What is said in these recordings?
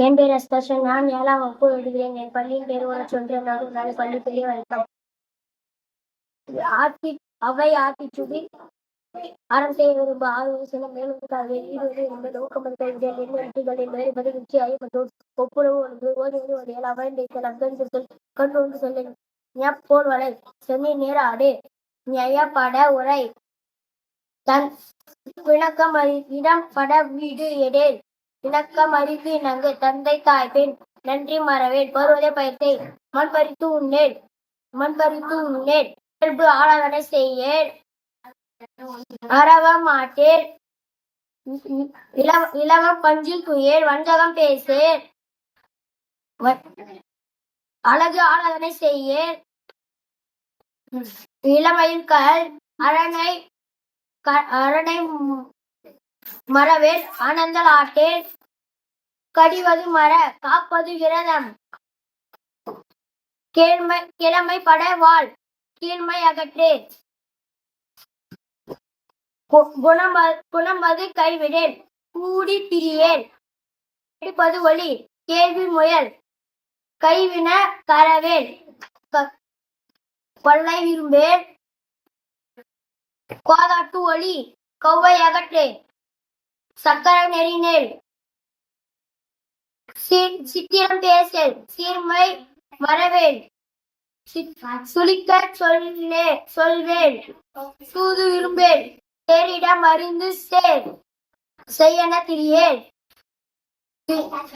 என் பேர் அஸ்பர்ஷன் நான் ஏழாம் வகுப்பு எழுதுகிறேன். என் பள்ளியின் பேர் ஒரு சொல்றேன் நான் பள்ளி பெரிய வணக்கம் ஆத்தி அவை ஆத்திச்சுடி அறத்தை விரும்ப ஆய்வு சில மேலும் வெளியிடுவது என்பது நோக்கம் கைவிடல் எண்ணெட்டுகளின் வேறு பதிவிச்சு ஐம்பத்தோடு ஒப்புரவு ஒன்று ஓதுவது ஒரு ஏழு அவண்டித்தல் அகழ்ந்தல் கொண்டு வந்து சொல்ல. ஞப்போர் வலை. சென்னை நேர அடு ஞயப்பட உரை. தன் விளக்கம் இடம் பட வீடு எடேல் இணக்கம் அறிவு இணங்கு. தந்தை தாய் பெண் நன்றி மறவேன். பருவதை பயத்தை மண் பறித்து உண்ணேன். மண் பறித்து உண்ணேன். இயல்பு ஆளாதனை செய்யேன். அறவ மாட்டேன். இளவம் பஞ்சில் துயேன் வஞ்சகம் பேசேன். வ- அழகு ஆளாதனை செய்யேன். இளமையில் கல் அரணை க- அரணை மரவேல் மறவேல் ஆனந்தல் கடிவது மர காப்பது விரதம். கேழ்மை கிழமை பட வாழ். கீழ்மை அகற்றே. குணம் அ- கைவிடேன். கூடி பிரியேன். எடுப்பது ஒளி கேள்வி முயல். கைவின கரவேல் க- கொள்ளை விரும்பேன். கோதாட்டு ஒளி கௌவை அகற்றே சக்கர நெறினேல் சி- சித்திரம் பேசல் சீர்மை வரவேல். சுளிக்க சொல்லே சொல்வேல். சூது விரும்பேல் சேரிடம் அறிந்து சேர். செய்யன திரியேல்.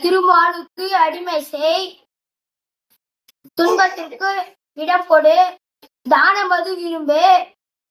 திருமாலுக்கு அடிமை செய். துன்பத்திற்கு இடம் கொடு. தானமது விரும்பே.